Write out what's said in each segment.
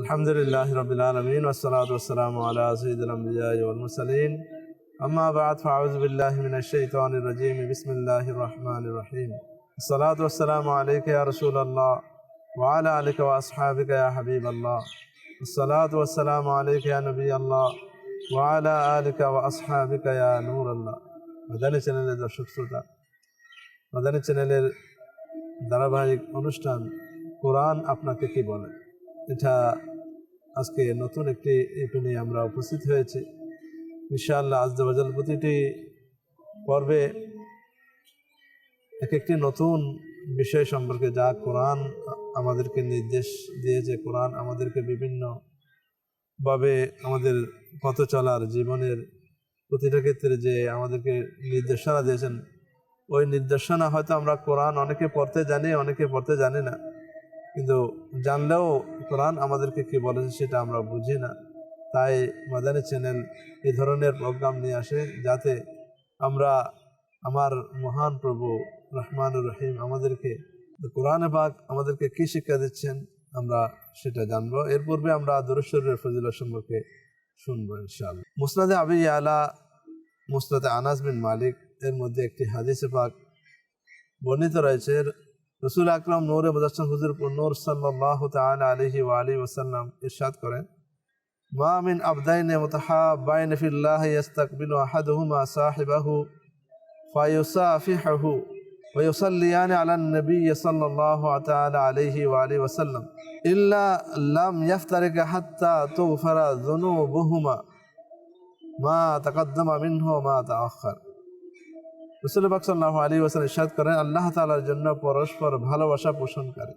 الحمد لله رب العالمين والصلاة والسلام على سيد الأنبياء والمرسلين أما بعد فأعوذ بالله من الشيطان الرجيم بسم الله الرحمن الرحيم الصلاة والسلام عليك يا رسول الله وعلى آلك وأصحابك يا حبيب الله الصلاة والسلام عليك يا نبي الله وعلى آلك وأصحابك يا نور الله মাদানী চ্যানেলের দর্শক শ্রোতা মাদানী চ্যানেলের ধারাবাহিক অনুষ্ঠান কোরআন আপনাকে কি বলে এটা আজকে নতুন একটি নিয়ে আমরা উপস্থিত হয়েছি। ইনশাআল্লাহ আজদাবাজাল প্রতিটি পর্বে এক একটি নতুন বিষয় সম্পর্কে যা কোরআন আমাদেরকে নির্দেশ দিয়েছে, কোরআন আমাদেরকে বিভিন্ন ভাবে আমাদের পথ চলার জীবনের প্রতিটা ক্ষেত্রে যে আমাদেরকে নির্দেশনা দিয়েছেন, ওই নির্দেশনা হয়তো আমরা কোরআন অনেকে পড়তে জানি, অনেকে পড়তে জানি না। কিন্তু জানলেও কোরআন আমাদেরকে কি বলেছে সেটা আমরা বুঝি না। তাই মাদানী চ্যানেল এ ধরনের প্রোগ্রাম নিয়ে আসে যাতে আমরা আমার মহান প্রভু রহমানুর রহিম আমাদেরকে, কোরআনে পাক আমাদেরকে কি শিক্ষা দিচ্ছেন আমরা সেটা জানব। এর পূর্বে আমরা দরশ্বরের ফজিলা সম্পর্কে শুনব ইনশাআল্লাহ। মুসনাদে আবি আলা, মুসনাদে আনাস বিন মালিক, এর মধ্যে একটি হাদিসে পাক বর্ণিত রয়েছে রসুল আকরাম নূরে মুজাসম হুজুর নূর সাল্লাহ তাআলা আলাইহি ওয়া আলিহি ওয়াসাল্লাম ইরশাদ করেন মা মিন আবদাইন মুতাহাব্বাইন ফিল্লাহ ইয়াস্তাকবিলু আহাদুহুমা সাহিবাহু ফায়ুসাফিহুহু ويصليان على النبي صلى الله تعالى عليه وآله وسلم إلا لم يفترق حتى تغفر ذنوبهما ما تقدم منه ما تأخر রসুল বাক সাল্লাহ আলী ওসান ইসাদ করেন, আল্লাহ তালার জন্য পরস্পর ভালোবাসা পোষণ করে।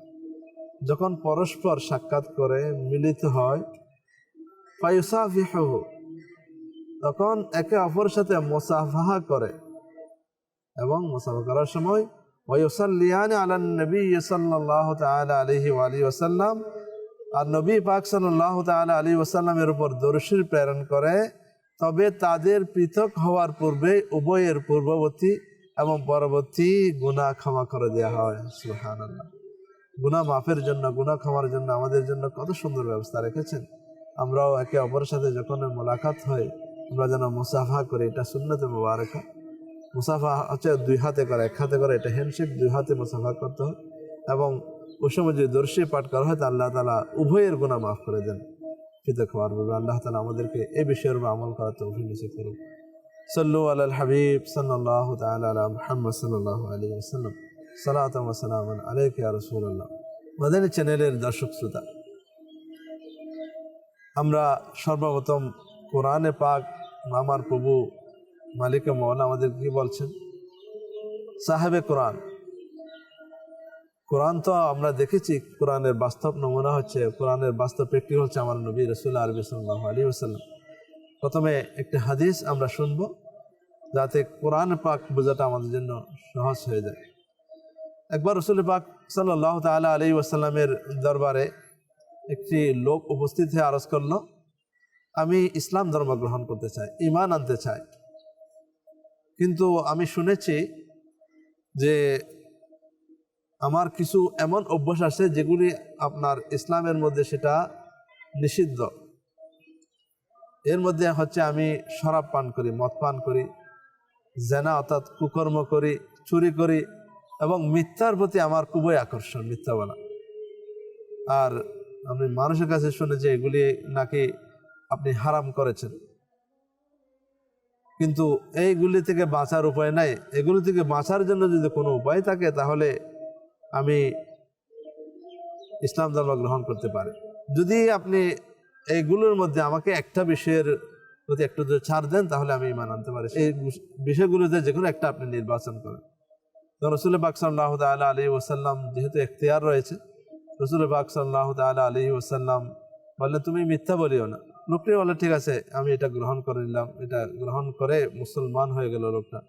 যখন পরস্পর সাক্ষাৎ করে, মিলিত হয় তখন একে অপরের সাথে মোসাফাহা করে এবং মোসাফা করার সময় নবী সাল্লাহ ওসাল্লাম আর নবী পাক সাল্লাহ আলী ওসাল্লামের উপর দর্শির প্রেরণ করে তবে তাদের পৃথক হওয়ার পূর্বে উভয়ের পূর্ববর্তী এবং পরবর্তী গুণা ক্ষমা করে দেওয়া হয়। সুহান গুণা মাফের জন্য গুণা ক্ষমার জন্য আমাদের জন্য কত সুন্দর ব্যবস্থা রেখেছেন। আমরাও একে অপরের সাথে যখন মোলাকাত হয়, আমরা যেন মুসাফা করি, এটা শূন্যতে মোবারকা। মুসাফা হচ্ছে দুই হাতে করে, এক হাতে করে, এটা হ্যান্ডশেক দুই হাতে মুসাফা করতে হয়। এবং ওই সময় যদি দর্শী পাঠ করা হয়, তা আল্লাহ তালা উভয়ের গুণা মাফ করে দেন। কৃতজ্ঞ বলবে আল্লাহ তালা আমাদেরকে এ বিষয়ের উপর আমল করার তৌফিক নিষেধ করুন সাল্লু আল হাবিব সাল্লাহ তালা মোহাম্মদ সাল্লাহ আলী ওসাল্লাম সালাতাম সালাম আলাইকে রসুল্লাহ মাদানী চ্যানেলের দর্শক শ্রোতা, আমরা সর্বপ্রথম কোরআনে পাক আমার প্রভু মালিক মৌলা আমাদের কি বলছেন? সাহেবে কোরআন কোরআন তো আমরা দেখেছি, কোরআনের বাস্তব নমুনা হচ্ছে, কোরআনের বাস্তব প্রেক্ষিক হচ্ছে আমার নবী রসুল্লাহ আরবি সাল্লাহ আলী ওসাল্লাম প্রথমে একটি হাদিস আমরা শুনব, যাতে কোরআন পাক বোঝাটা আমাদের জন্য সহজ হয়ে যায়। একবার রসুল পাক সাল্লাহ তালা আলী ওসাল্লামের দরবারে একটি লোক উপস্থিত হয়ে আরজ করল, আমি ইসলাম ধর্ম গ্রহণ করতে চাই ইমান আনতে চাই। কিন্তু আমি শুনেছি যে আমার কিছু এমন অভ্যাস আছে যেগুলি আপনার ইসলামের মধ্যে সেটা নিষিদ্ধ। এর মধ্যে হচ্ছে আমি শরাব পান করি, মদ পান করি, জেনা অর্থাৎ কুকর্ম করি, চুরি করি এবং মিথ্যার প্রতি আমার খুবই আকর্ষণ মিথ্যা বলা আর আমি মানুষের কাছে শুনেছি এগুলি নাকি আপনি হারাম করেছেন। কিন্তু এইগুলি থেকে বাঁচার উপায় নাই। এগুলি থেকে বাঁচার জন্য যদি কোনো উপায় থাকে তাহলে আমি ইসলাম ধর্ম গ্রহণ করতে পারি। যদি আপনি এইগুলোর মধ্যে আমাকে একটা বিষয়ের প্রতি একটু যদি ছাড় দেন, তাহলে আমি ইমান আনতে পারি। এই বিষয়গুলোতে যে কোনো একটা আপনি নির্বাচন করেন। তো রসুল পাক সাল্লাহ তালা আলী ওসাল্লাম যেহেতু এখতিয়ার রয়েছে রসুল পাক সাল্লাহ তালা আলী ওসাল্লাম বললে তুমি মিথ্যা বলিও না। লোকটি বলে ঠিক আছে, আমি এটা গ্রহণ করে নিলাম। এটা গ্রহণ করে মুসলমান হয়ে গেল লোকটা।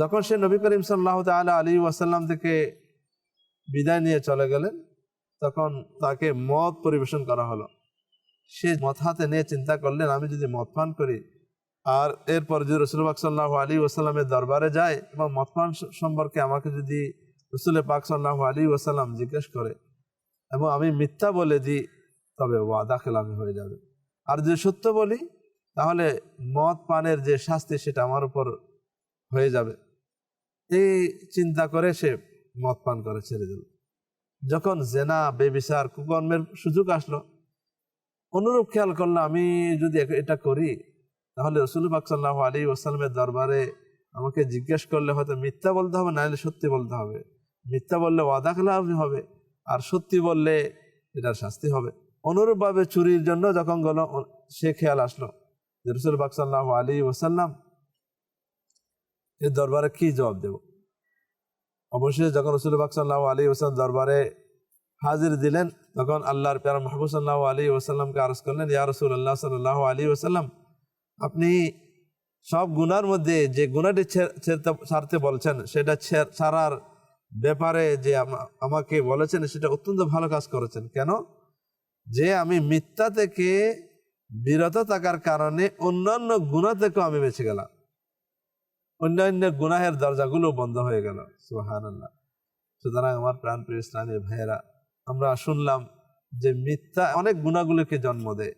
যখন সে নবী করিম সাল্লাহ তালা আলী ওয়াসাল্লাম থেকে বিদায় নিয়ে চলে গেলেন। তখন তাকে মদ পরিবেশন করা হলো। সে মদ হাতে নিয়ে চিন্তা করলেন, আমি যদি মদ পান করি, আর এরপর যদি রসুলবাক সাল্লাহ আলী ওসাল্লামের দরবারে যায় এবং মদ পান সম্পর্কে আমাকে যদি রসুল পাক সাল্লাহ আলী ওসাল্লাম জিজ্ঞেস করে এবং আমি মিথ্যা বলে দিই, তবে ওয়াদা খেলামি হয়ে যাবে। আর যদি সত্য বলি, তাহলে মদ পানের যে শাস্তি সেটা আমার উপর হয়ে যাবে। এই চিন্তা করে সে মদ পান করে ছেড়ে দিল। যখন জেনা, বেবিচার, কুকর্মের সুযোগ আসলো, অনুরূপ খেয়াল করল, আমি যদি এটা করি, তাহলে রসুল বাকসাল্লাহ আলী ওসালামের দরবারে আমাকে জিজ্ঞেস করলে হয়তো মিথ্যা বলতে হবে নাহলে সত্যি বলতে হবে। মিথ্যা বললে ওয়াদা খেলাফি হবে, আর সত্যি বললে এটার শাস্তি হবে। অনুরূপভাবে চুরির জন্য যখন গেল সে খেয়াল আসলো যে রসুল বাকসাল্লাহ আলী ওসাল্লাম এর দরবারে কি জবাব দেব? অবশ্যই যখন রসুল বাকসাল্লাহ আলী ওসাল্লাম দরবারে হাজির দিলেন, তখন আল্লাহর প্যারা মাহবুব সাল্লাহ আলী ওসাল্লামকে আরজ করলেন, ইয়া রসুল আল্লাহ সাল্লাহ আলী ওসাল্লাম আপনি সব গুনার মধ্যে যে গুণাটি ছাড়তে বলছেন, সেটা ছাড়ার ব্যাপারে যে আমা- আমাকে বলেছেন, সেটা অত্যন্ত ভালো কাজ করেছেন। কেন? যে আমি মিথ্যা থেকে বিরত থাকার কারণে অন্যান্য গুণা থেকেও আমি বেঁচে গেলাম। অন্যান্য গুনাহের দরজাগুলো বন্ধ হয়ে গেল। সুহান আল্লাহ সুতরাং আমার প্রাণপ্রিয় ইসলামী ভাইয়েরা, আমরা শুনলাম যে মিথ্যা অনেক গুণাগুলোকে জন্ম দেয়।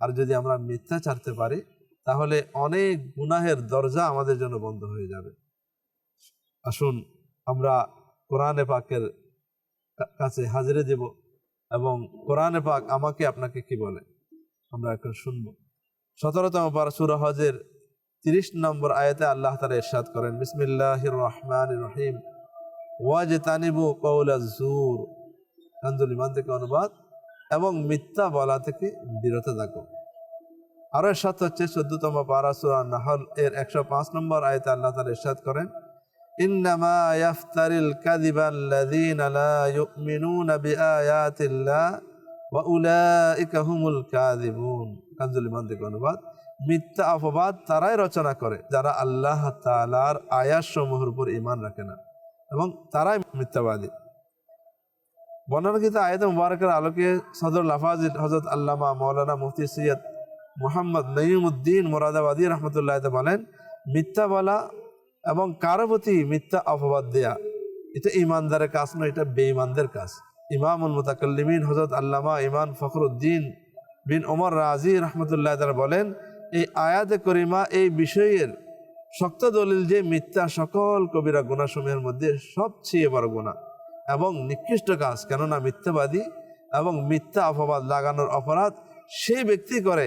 আর যদি আমরা মিথ্যা ছাড়তে পারি, তাহলে অনেক গুনাহের দরজা আমাদের জন্য বন্ধ হয়ে যাবে। আসুন, আমরা কোরআনে পাকের কাছে হাজিরে দেব এবং কোরআনে পাক আমাকে আপনাকে কি বলে? আমরা এখন শুনব। সতেরোতম পারা সুরা হজের তিরিশ নম্বর আয়াতে আল্লাহ তালা ইরশাদ করেন বিসমিল্লাহ রহমান রহিম। ওয়াজ তানিবু কৌলা জুর কান্দুল ইমান থেকে অনুবাদ এবং মিথ্যা বলা থেকে বিরত থাকো। আরও এর সাথে হচ্ছে চোদ্দতম পারা সুরা নাহল এর একশো পাঁচ নম্বর আয়তে আল্লাহ তালা ইরশাদ করেন, ইন্নামা ইয়াফতারিল কাযিবা আল্লাযীনা লা ইউমিনুনা বিআয়াতিল্লাহ ওয়া উলাইকা হুমুল কাযিবুন। কানজুল ইমান থেকে অনুবাদ। মিথ্যা অপবাদ তারাই রচনা করে, যারা আল্লাহ তালার আয়াত সমূহের উপর ইমান রাখে না এবং তারাই মিথ্যাবাদী। বর্ণনাকৃত আয়াত মুবারকের আলোকে সদর লাফাজ হজরত আল্লামা মৌলানা মুফতি সৈয়দ মোহাম্মদ নঈমুদ্দিন মোরাদাবাদী রহমতুল্লাহ বলেন, মিথ্যা বলা এবং কারও প্রতি মিথ্যা অপবাদ দেয়া, এটা ইমানদারের কাজ নয়, এটা বেঈমানদের কাজ। ইমামুল মুতাকাল্লিমিন হজরত আল্লামা ইমান ফখরুদ্দিন বিন ওমর রাজি রহমতুল্লাহ তারা বলেন এই আয়াতে করিমা এই বিষয়ের শক্ত দলিল যে মিথ্যা সকল কবিরা গুণাসমূহের মধ্যে সবচেয়ে বড় গুণা এবং নিকৃষ্ট কাজ, কেননা মিথ্যাবাদী এবং মিথ্যা অপবাদ লাগানোর অপরাধ সেই ব্যক্তি করে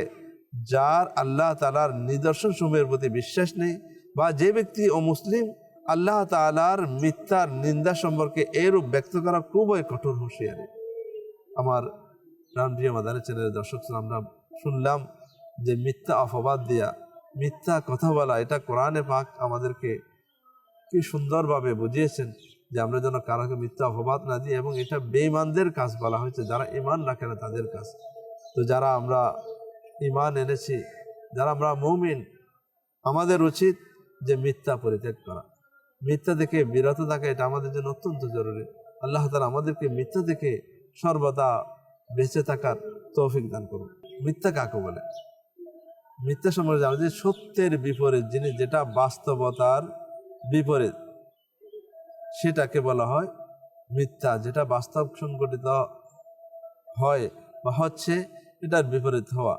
যার আল্লাহ তালার নিদর্শন সমূহের প্রতি বিশ্বাস নেই বা যে ব্যক্তি ও মুসলিম আল্লাহ তালার মিথ্যার নিন্দা সম্পর্কে এরূপ ব্যক্ত করা খুবই কঠোর হুঁশিয়ারি। আমার প্রাণপ্রিয় মাদানী চ্যানেলের দর্শক আমরা শুনলাম যে মিথ্যা অপবাদ দেয়া, মিথ্যা কথা বলা, এটা কোরআনে পাক আমাদেরকে কি সুন্দরভাবে বুঝিয়েছেন যে আমরা যেন কারোকে মিথ্যা অপবাদ না দিই এবং এটা বেঈমানদের কাজ বলা হয়েছে, যারা ইমান রাখে না তাদের কাজ। তো যারা আমরা ইমান এনেছি, যারা আমরা মৌমিন, আমাদের উচিত যে মিথ্যা পরিত্যাগ করা। মিথ্যা থেকে বিরত থাকা, এটা আমাদের জন্য অত্যন্ত জরুরি। আল্লাহ তালা আমাদেরকে মিথ্যা থেকে সর্বদা বেঁচে থাকার তৌফিক দান করুন। মিথ্যা কাকে বলে? মিথ্যা সম্পর্কে জানো যে সত্যের বিপরীত জিনিস যেটা বাস্তবতার বিপরীত, সেটাকে বলা হয় মিথ্যা, যেটা বাস্তব সংগঠিত হয় বা হচ্ছে এটার বিপরীত হওয়া।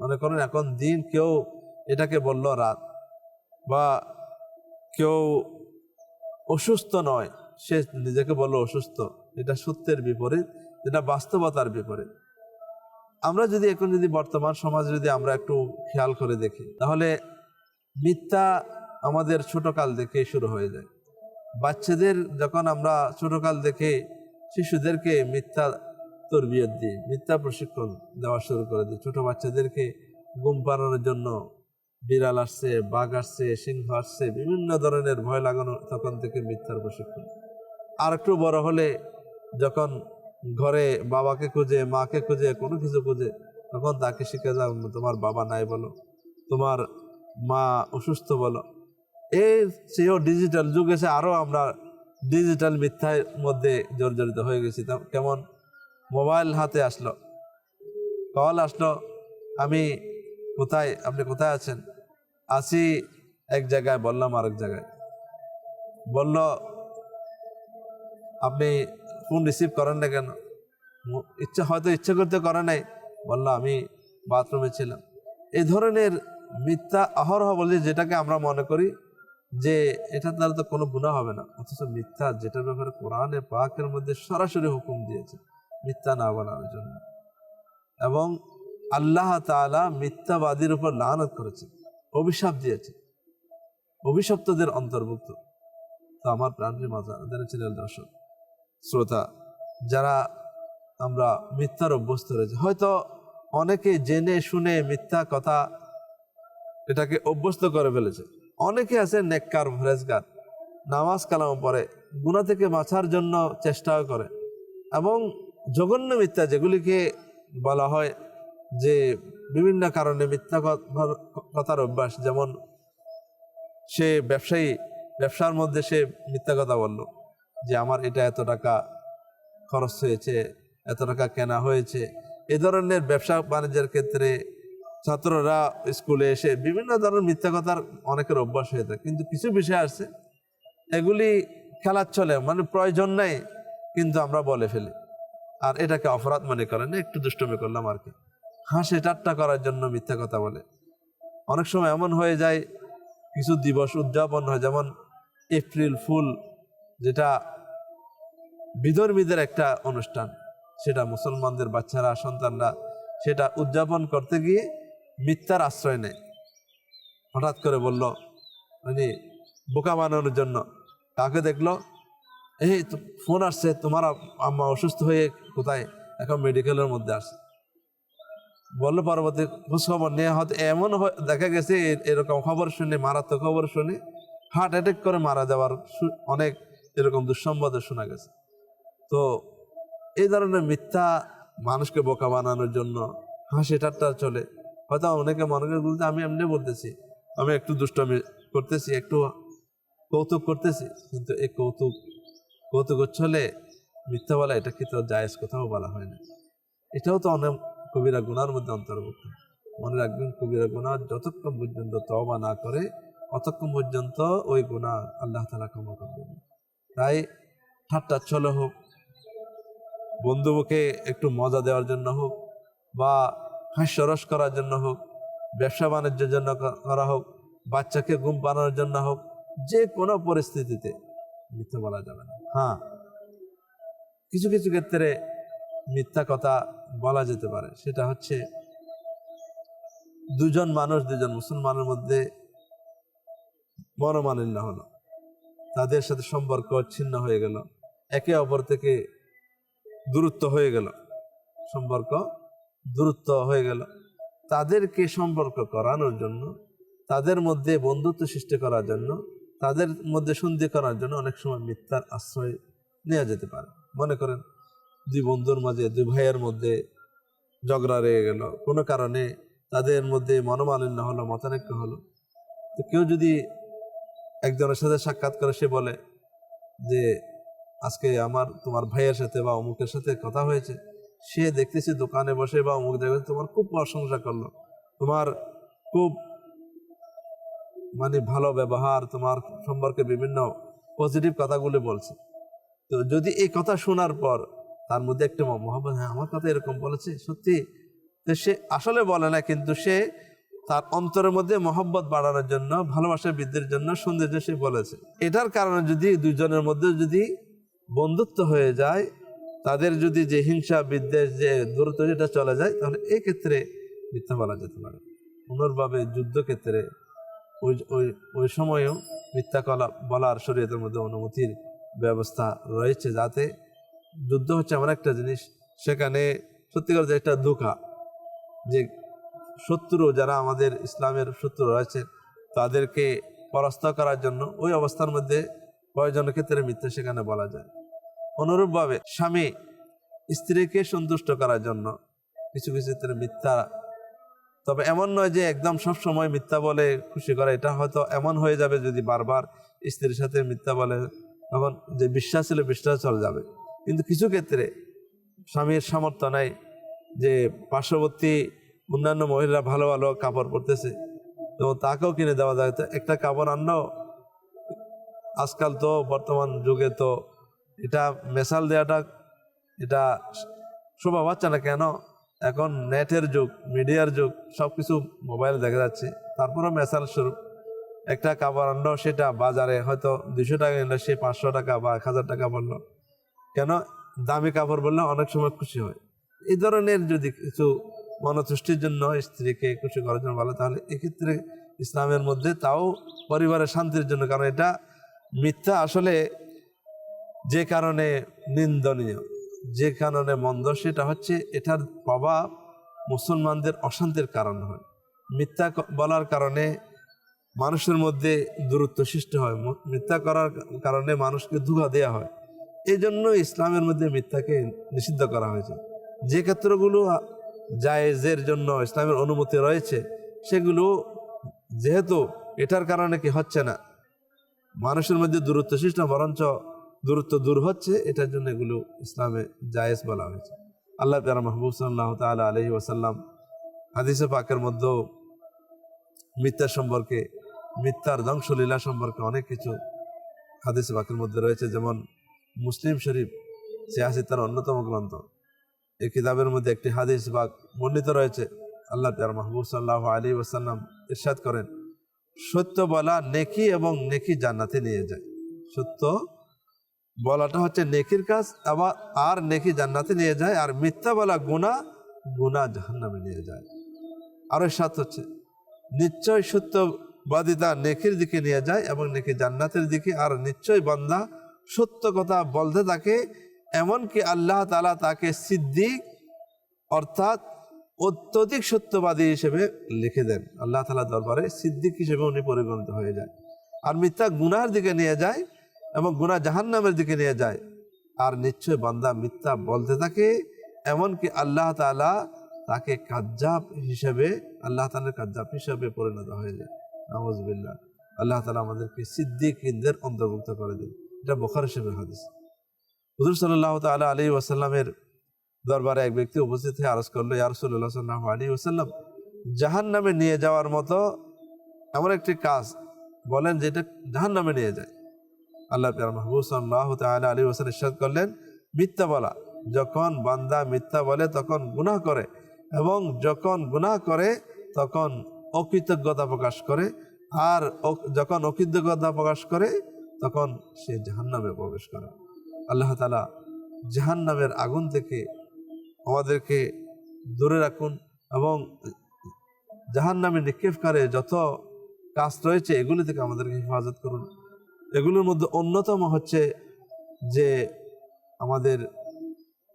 মনে করুন, এখন দিন কেউ এটাকে বলল রাত বা কেউ অসুস্থ নয়, সে নিজেকে বলল অসুস্থ। এটা সত্যের বিপরীত যেটা বাস্তবতার বিপরীত। আমরা যদি এখন যদি বর্তমান সমাজে যদি আমরা একটু খেয়াল করে দেখি, তাহলে মিথ্যা আমাদের ছোটকাল থেকে শুরু হয়ে যায়। বাচ্চাদের যখন আমরা ছোটকাল থেকে শিশুদেরকে মিথ্যা তরবিয়ত দিই, মিথ্যা প্রশিক্ষণ দেওয়া শুরু করে দিই। ছোটো বাচ্চাদেরকে ঘুম পাড়ানোর জন্য বিড়াল আসছে, বাঘ আসছে, সিংহ আসছে, বিভিন্ন ধরনের ভয় লাগানো, তখন থেকে মিথ্যার প্রশিক্ষণ। আর একটু বড় হলে যখন ঘরে বাবাকে খুঁজে, মাকে খুঁজে, কোনো কিছু খুঁজে, তখন তাকে শিখে যাও, তোমার বাবা নাই বলো, তোমার মা অসুস্থ বলো। এই সেও ডিজিটাল যুগ এসে আরও আমরা ডিজিটাল মিথ্যার মধ্যে জর্জরিত হয়ে গেছি। কেমন? মোবাইল হাতে আসলো। কল আসলো, আমি কোথায়? আপনি কোথায় আছেন? আছি এক জায়গায়, বললাম আরেক জায়গায়। বলল, আপনি ফোন রিসিভ করেন না কেন? ইচ্ছা, হয়তো ইচ্ছে করতে করে নাই। বলল, আমি বাথরুমে ছিলাম। এই ধরনের মিথ্যা অহরহ বলে যেটাকে আমরা মনে করি যে এটা দ্বারা তো কোনো গুণা হবে না। অথচ মিথ্যা যেটার ব্যাপারে কোরআনে পাকের মধ্যে সরাসরি হুকুম দিয়েছে, মিথ্যা না বলার জন্য। এবং আল্লাহ তাআলা মিথ্যাবাদীর উপর লানত করেছে, অভিশাপ দিয়েছে, অভিশপ্তদের অন্তর্ভুক্ত। তো আমার প্রাণপ্রিয় মাজা চ্যানেল দর্শক শ্রোতা, যারা আমরা মিথ্যার অভ্যস্ত রয়েছে। হয়তো অনেকে জেনে শুনে মিথ্যা কথা এটাকে অভ্যস্ত করে ফেলেছে। অনেকে আছে নেককার ভরেজগার নামাজ কালাম পরে গুণা থেকে বাঁচার জন্য চেষ্টাও করে। এবং জঘন্য মিথ্যা যেগুলিকে বলা হয় যে বিভিন্ন কারণে মিথ্যা কথার অভ্যাস, যেমন সে ব্যবসায়ী, ব্যবসার মধ্যে সে মিথ্যা কথা বলল। যে আমার এটা এত টাকা খরচ হয়েছে, এত টাকা কেনা হয়েছে। এ ধরনের ব্যবসা বাণিজ্যের ক্ষেত্রে ছাত্ররা স্কুলে এসে বিভিন্ন ধরনের মিথ্যা কথার অনেকের অভ্যাস হয়ে থাকে। কিন্তু কিছু বিষয় আছে, এগুলি খেলার চলে মানে প্রয়োজন নেই কিন্তু আমরা বলে ফেলি। আর এটাকে অপরাধ মনে করেন, একটু দুষ্টমি করলাম আর কি। হাসি ঠাট্টা করার জন্য মিথ্যা কথা বলে। অনেক সময় এমন হয়ে যায়, কিছু দিবস উদযাপন হয়, যেমন এপ্রিল ফুল যেটা বিধর্মীদের একটা অনুষ্ঠান। সেটা মুসলমানদের বাচ্চারা, সন্তানরা সেটা উদযাপন করতে গিয়ে মিথ্যার আশ্রয় নেয়। হঠাৎ করে বলল মানে বোকা বানানোর জন্য। কাকে দেখল? এই ফোন আসছে, তোমার আম্মা অসুস্থ হয়ে কোথায়? এখন মেডিকেলের মধ্যে আসছে বলল পরবর্তী খোঁজখবর নিয়ে হয়তো এমন দেখা গেছে এরকম খবর শুনে, মারাত্মক খবর শুনে হার্ট অ্যাটাক করে মারা যাওয়ার অনেক এরকম দুঃসম্বাদ শোনা গেছে। তো এই ধরনের মিথ্যা মানুষকে বোকা বানানোর জন্য হাসি ঠাট্টা চলে। হয়তো অনেকে মনে করে আমি এমনি বলতেছি, আমি একটু দুষ্টমি করতেছি, একটু কৌতুক করতেছি, কিন্তু এই কৌতুক কৌতুক চলে মিথ্যা বলা, এটা তো জায়েজ কোথাও বলা হয় না। এটাও তো অনেক কবিরা গুনার মধ্যে অন্তর্ভুক্ত। মনে রাখবেন, কবিরা গুণা যতক্ষণ পর্যন্ত তবা না করে, অতক্ষণ পর্যন্ত ওই গুণা আল্লাহ তালা ক্ষমা করবেন। তাই ঠাট্টা চলে হোক বন্ধুকে একটু মজা দেওয়ার জন্য হোক বা হাস্যরস করার জন্য হোক, ব্যবসা বাণিজ্যের জন্য করা হোক, বাচ্চাকে ঘুম পানোর জন্য হোক, যে কোনো পরিস্থিতিতে মিথ্যা বলা যাবে না। হ্যাঁ কিছু কিছু ক্ষেত্রে মিথ্যা কথা বলা যেতে পারে। সেটা হচ্ছে দুজন মানুষ, দুজন মুসলমানের মধ্যে মনোমালিন্য হলো। তাদের সাথে সম্পর্ক ছিন্ন হয়ে গেল। একে অপর থেকে দূরত্ব হয়ে গেল। সম্পর্ক দূরত্ব হয়ে গেল। তাদেরকে সম্পর্ক করানোর জন্য, তাদের মধ্যে বন্ধুত্ব সৃষ্টি করার জন্য, তাদের মধ্যে সন্ধি করার জন্য অনেক সময় মিথ্যার আশ্রয় নেওয়া যেতে পারে। মনে করেন, দুই বন্ধুর মাঝে, দুই ভাইয়ের মধ্যে ঝগড়া রয়ে গেল। কোনো কারণে তাদের মধ্যে মনোমালিন্য হলো, মতানৈক্য হলো। তো কেউ যদি একজনের সাথে সাক্ষাৎ করে সে বলে যে, আজকে আমার, তোমার ভাইয়ের সাথে বা অমুকের সাথে কথা হয়েছে। সে দেখতেছি দোকানে বসে বা অমুক দেখে তোমার খুব প্রশংসা করল। তোমার খুব মানে ভালো ব্যবহার, তোমার সম্পর্কে বিভিন্ন পজিটিভ কথাগুলো বলছে। তো যদি এই কথা শোনার পর তার মধ্যে একটা মহাব্বত হ্যাঁ আমার কথা এরকম বলেছে, সত্যি? তো সে আসলে বলে না, কিন্তু সে তার অন্তরের মধ্যে মহব্বত বাড়ানোর জন্য, ভালোবাসা বৃদ্ধির জন্য সৌন্দর্য সে বলেছে। এটার কারণে যদি দুজনের মধ্যে যদি বন্ধুত্ব হয়ে যায়, তাদের যদি যে হিংসা, বিদ্বেষ, যে দূরত্ব যেটা চলে যায়, তাহলে এই ক্ষেত্রে মিথ্যা বলা যেতে পারে। পুনর্ভাবে যুদ্ধক্ষেত্রে ওই ওই ওই সময়েও মিথ্যা কলা বলার শরীয়তের মধ্যে অনুমতির ব্যবস্থা রয়েছে যাতে যুদ্ধ হচ্ছে এমন একটা জিনিস, সেখানে সত্যিকার যে একটা দুঃখা যে শত্রু যারা আমাদের ইসলামের শত্রু রয়েছে, তাদেরকে পরাস্ত করার জন্য ওই অবস্থার মধ্যে প্রয়োজনের ক্ষেত্রে মিথ্যা সেখানে বলা যায়। অনুরূপভাবে স্বামী স্ত্রীকে সন্তুষ্ট করার জন্য কিছু কিছু ক্ষেত্রে মিথ্যা, তবে এমন নয় যে একদম সব সময় মিথ্যা বলে খুশি করে, এটা হয়তো এমন হয়ে যাবে যদি বারবার স্ত্রীর সাথে মিথ্যা বলে তখন যে বিশ্বাস ছিল বিশ্বাস চলে যাবে। কিন্তু কিছু ক্ষেত্রে স্বামীর সামর্থ্য নাই যে পার্শ্ববর্তী অন্যান্য মহিলা ভালো ভালো কাপড় পরতেছে। তো তাকেও কিনে দেওয়া যায়। তো একটা কাপড় আনলেও আজকাল তো বর্তমান যুগে তো এটা মেশাল দেওয়াটা এটা শোভা পাচ্ছে না কেন? এখন নেটের যুগ, মিডিয়ার যুগ সব কিছু মোবাইলে দেখা যাচ্ছে। তারপরে মেসাল স্বরূপ একটা কাপড় আনলো, সেটা বাজারে হয়তো দুশো টাকা নিল, সে পাঁচশো টাকা বা এক হাজার টাকা বলল। কেন? দামি কাপড় বললে অনেক সময় খুশি হয়। এই ধরনের যদি কিছু মনতুষ্টির জন্য স্ত্রীকে খুশি করার জন্য ভালো তাহলে এক্ষেত্রে ইসলামের মধ্যে তাও পরিবারের শান্তির জন্য, কারণ এটা মিথ্যা আসলে যে কারণে নিন্দনীয়, যে কারণে মন্দ, সেটা হচ্ছে এটার প্রভাব মুসলমানদের অশান্তির কারণ হয়। মিথ্যা বলার কারণে মানুষের মধ্যে দূরত্ব সৃষ্টি হয় মিথ্যা করার কারণে মানুষকে ধোঁকা দেওয়া হয়। এই জন্য ইসলামের মধ্যে মিথ্যাকে নিষিদ্ধ করা হয়েছে। যে ক্ষেত্রগুলো জায়েজের জন্য ইসলামের অনুমতি রয়েছে, সেগুলো যেহেতু এটার কারণে কি হচ্ছে না, মানুষের মধ্যে দূরত্ব সৃষ্টি বরঞ্চ দূরত্ব দূর হচ্ছে, এটার জন্য এগুলো ইসলামে জায়েজ বলা হয়েছে। আল্লাহ তালা মাহবুব সাল্লাহ তালা আলহি ওসাল্লাম হাদিসে পাকের মধ্যেও মিথ্যা সম্পর্কে, মিথ্যার ধ্বংসলীলা সম্পর্কে অনেক কিছু হাদিসে পাকের মধ্যে রয়েছে, যেমন মুসলিম শরীফ সিয়াসি তার অন্যতম গ্রন্থ। এই কিতাবের মধ্যে একটি হাদিস বাক বর্ণিত রয়েছে। আল্লাহ তার মাহবুব সাল্লাহ আলী ওসাল্লাম ইরশাদ করেন, সত্য বলা নেকি এবং নেকি জান্নাতে নিয়ে যায়। সত্য বলাটা হচ্ছে নেকির কাজ আবার আর নেকি জান্নাতে নিয়ে যায়, আর মিথ্যা বলা গুণা গুণা জাহান্নামে নিয়ে যায়। আরও সাত হচ্ছে, নিশ্চয় সত্যবাদিতা নেকির দিকে নিয়ে যায় এবং নেকি জান্নাতের দিকে, আর নিশ্চয় বান্দা সত্য কথা বলতে থাকে এমনকি আল্লাহ তালা তাকে সিদ্দিক অর্থাৎ অত্যধিক সত্যবাদী হিসেবে লিখে দেন। আল্লাহ তালা দরবারে সিদ্দিক হিসেবে উনি পরিগণিত হয়ে যায়। আর মিথ্যা গুনার দিকে নিয়ে যায় এবং গুনা জাহান্নামের দিকে নিয়ে যায়। আর নিশ্চয় বান্দা মিথ্যা বলতে থাকে, এমনকি আল্লাহ তালা তাকে কাজ্জাব হিসেবে, আল্লাহ তালার কাজ্জাব হিসেবে পরিণত হয়ে যায়। নওয়াজবিল্লাহ আল্লাহ তালা আমাদেরকে সিদ্দিক সিদ্দিকদের অন্তর্ভুক্ত করে দিন। এটা বোখার হিসেবে হাদিস। হুজুর সাল্লাহ তালা আলী ওয়াসাল্লামের দরবারে এক ব্যক্তি উপস্থিত হয়ে আরজ করল ইয়ারসুল্লাহ সাল্লাহ আলী ওসাল্লাম জাহান নামে নিয়ে যাওয়ার মতো এমন একটি কাজ বলেন যেটা জাহান নামে নিয়ে যায়। আল্লাহ পিয়ার মাহবুব সাল্লাহ তালা আলী ওসাল ইরশাদ করলেন, মিথ্যা বলা, যখন বান্দা মিথ্যা বলে তখন গুনাহ করে এবং যখন গুনাহ করে তখন অকৃতজ্ঞতা প্রকাশ করে আর যখন অকৃতজ্ঞতা প্রকাশ করে তখন সে জাহান্নামে প্রবেশ করে। আল্লাহ তালা জাহান্নামের আগুন থেকে আমাদেরকে দূরে রাখুন এবং জাহান্নামে নিক্ষেপকারে যত কাজ রয়েছে এগুলি থেকে আমাদেরকে হেফাজত করুন। এগুলোর মধ্যে অন্যতম হচ্ছে যে আমাদের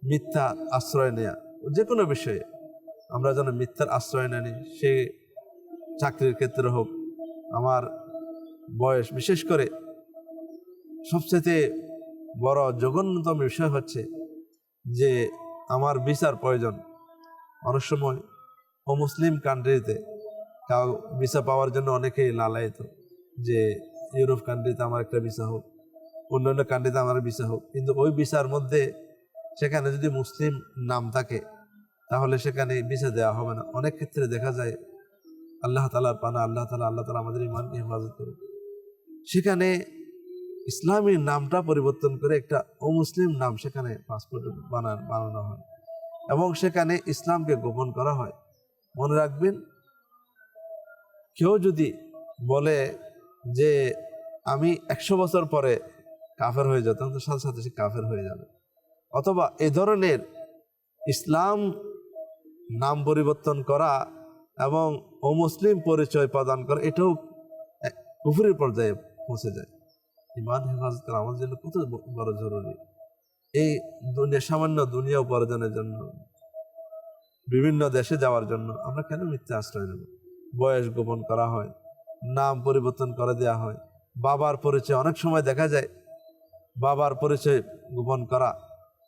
মিথ্যা আশ্রয় নেয়া। যে কোনো বিষয়ে আমরা যেন মিথ্যার আশ্রয় না নিই, সে চাকরির ক্ষেত্রে হোক, আমার বয়স, বিশেষ করে সবচেয়ে বড় জঘন্যতম বিষয় হচ্ছে যে আমার বিচার প্রয়োজন। অনেক সময় অমুসলিম কান্ট্রিতে কাউ ভিসা পাওয়ার জন্য অনেকেই লালায়িত যে ইউরোপ কান্ট্রিতে আমার একটা ভিসা হোক, অন্যান্য কান্ট্রিতে আমার ভিসা হোক। কিন্তু ওই ভিসার মধ্যে সেখানে যদি মুসলিম নাম থাকে, তাহলে সেখানে ভিসা দেওয়া হবে না। অনেক ক্ষেত্রে দেখা যায় আল্লাহ তালার পানা, আল্লাহ তালা আল্লাহ তালা আমাদের ইমানকে হেফাজত করুন সেখানে ইসলামী নামটা পরিবর্তন করে একটা অমুসলিম নাম সেখানে পাসপোর্ট বানান, বানানো হয়। এবং সেখানে ইসলামকে গোপন করা হয়। মনে রাখবেন, কেউ যদি বলে যে, আমি একশো বছর পরে কাফের হয়ে যেতাম তো সাথে সাথে সে কাফের হয়ে যাবে। অথবা এ ধরনের ইসলাম নাম পরিবর্তন করা এবং অমুসলিম পরিচয় প্রদান করা, এটাও কুফুরের পর্যায়ে পৌঁছে যায়। ইমান হেফাজত করা আমাদের জন্য কত বড় জরুরি? এই দুনিয়া, সামান্য দুনিয়া উপার্জনের জন্য, বিভিন্ন দেশে যাওয়ার জন্য আমরা কেন মিথ্যা আশ্রয় নেব? বয়স গোপন করা হয়, নাম পরিবর্তন করে দেওয়া হয়, বাবার পরিচয় অনেক সময় দেখা যায়, বাবার পরিচয় গোপন করা।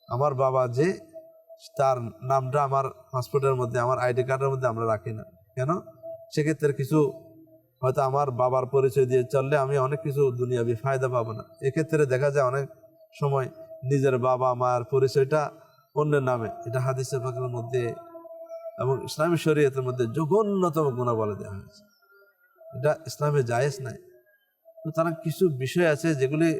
আমার বাবা যে, তার নামটা আমার পাসপোর্টের মধ্যে, আমার আইডি কার্ডের মধ্যে আমরা রাখি না। কেন? সেক্ষেত্রে কিছু হয়তো আমার বাবার পরিচয় দিয়ে চললে আমি অনেক কিছু দুনিয়াবি ফায়দা পাবো না। এক্ষেত্রে দেখা যায় অনেক সময় নিজের বাবা মার পরিচয়টা অন্যের নামে। এটা হাদিসের ফাঁকের মধ্যে এবং ইসলামী শরীয়তের মধ্যে জঘন্যতম গুণা বলে দেওয়া হয়েছে। এটা ইসলামে জায়েজ নাই। তো তারা কিছু বিষয় আছে যেগুলি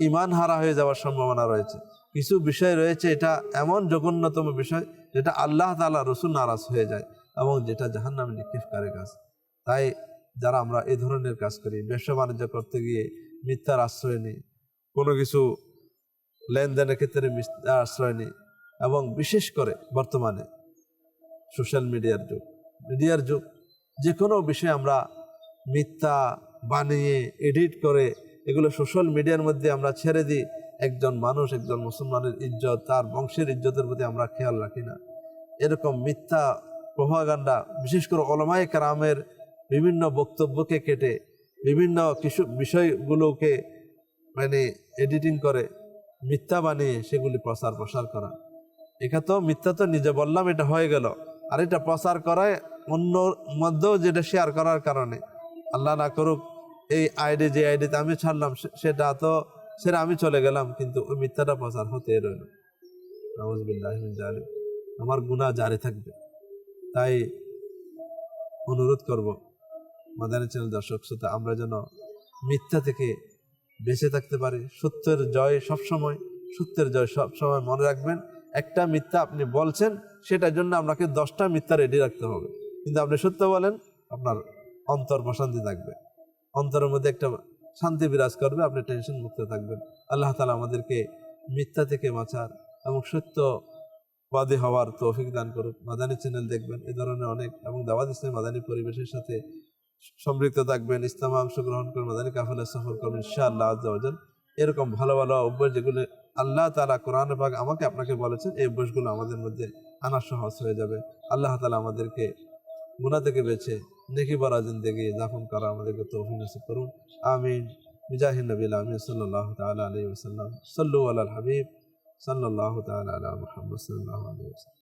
ইমান হারা হয়ে যাওয়ার সম্ভাবনা রয়েছে। কিছু বিষয় রয়েছে এটা এমন জঘন্যতম বিষয় যেটা আল্লাহ তালা রসুল নারাজ হয়ে যায় এবং যেটা জাহান্নামে নিক্ষেপকারী কাজ তাই যারা আমরা এই ধরনের কাজ করি, ব্যবসা বাণিজ্য করতে গিয়ে মিথ্যার আশ্রয় নিই, কোনো কিছু লেনদেনের ক্ষেত্রে মিথ্যার আশ্রয় নিই এবং বিশেষ করে বর্তমানে সোশ্যাল মিডিয়ার যুগ। মিডিয়ার যুগ যে কোনো বিষয়ে আমরা মিথ্যা বানিয়ে, এডিট করে, এগুলো সোশ্যাল মিডিয়ার মধ্যে আমরা ছেড়ে দিই, একজন মানুষ, একজন মুসলমানের ইজ্জত, তার বংশের ইজ্জতের প্রতি আমরা খেয়াল রাখি না। এরকম মিথ্যা প্রভাগান্ডা বিশেষ করে অলমায় কারামের বিভিন্ন বক্তব্যকে কেটে বিভিন্ন কিছু বিষয়গুলোকে মানে এডিটিং করে মিথ্যা বানিয়ে সেগুলি প্রচার প্রসার করা। এটা তো মিথ্যা তো নিজে বললাম, এটা হয়ে গেল। আর এটা প্রচার করায় অন্য মধ্যেও যেটা শেয়ার করার কারণে। আল্লাহ না করুক, এই আইডি যে আইডিতে আমি ছাড়লাম সেটা তো, সেটা আমি চলে গেলাম, কিন্তু ওই মিথ্যাটা প্রচার হতে রইল। আমার গুনাহ জারি থাকবে। তাই অনুরোধ করব মাদানী চ্যানেল দর্শক শ্রোতা, আমরা যেন মিথ্যা থেকে বেঁচে থাকতে পারি, সত্যের জয় সবসময়, সত্যের জয় সবসময় মনে রাখবেন। একটা মিথ্যা আপনি বলছেন, সেটার জন্য আপনাকে দশটা মিথ্যা রেডি রাখতে হবে। কিন্তু আপনি সত্য বলেন, আপনার অন্তর প্রশান্তি থাকবে। অন্তরের মধ্যে একটা শান্তি বিরাজ করবে, আপনি টেনশন মুক্ত থাকবেন। আল্লাহ তালা আমাদেরকে মিথ্যা থেকে বাঁচার এবং সত্যবাদী হওয়ার তৌফিক দান করুক। মাদানী চ্যানেল দেখবেন, এ ধরনের অনেক এবং দাওয়াত ইসলাম মাদানী পরিবেশের সাথে সম্পৃক্ত থাকবেন, ইসলামে অংশগ্রহণ করবেন মাদানী কাফেলা সফর করবেন, ইনশাআল্লাহ আজ্জাওয়াজাল এরকম ভালো ভালো অভ্যাস যেগুলো আল্লাহ তালা কোরআন পাক আমাকে আপনাকে বলেছেন, এই অভ্যাসগুলো আমাদের মধ্যে আনা সহজ হয়ে যাবে। আল্লাহ তালা আমাদেরকে গুণা থেকে বেছে, নেকি বরা জিন্দগি যাপন করা আমাদেরকে তৌফিক নসিব করুন। আমিন। বিজাহিন নবীল আমিন সাল্লাহ তালা আলী ওসাল্লাম সাল্লু আল হাবিব সাল্লাহ তালা আলা মুহাম্মদ সাল্লাহ আলী ওসাল্লাম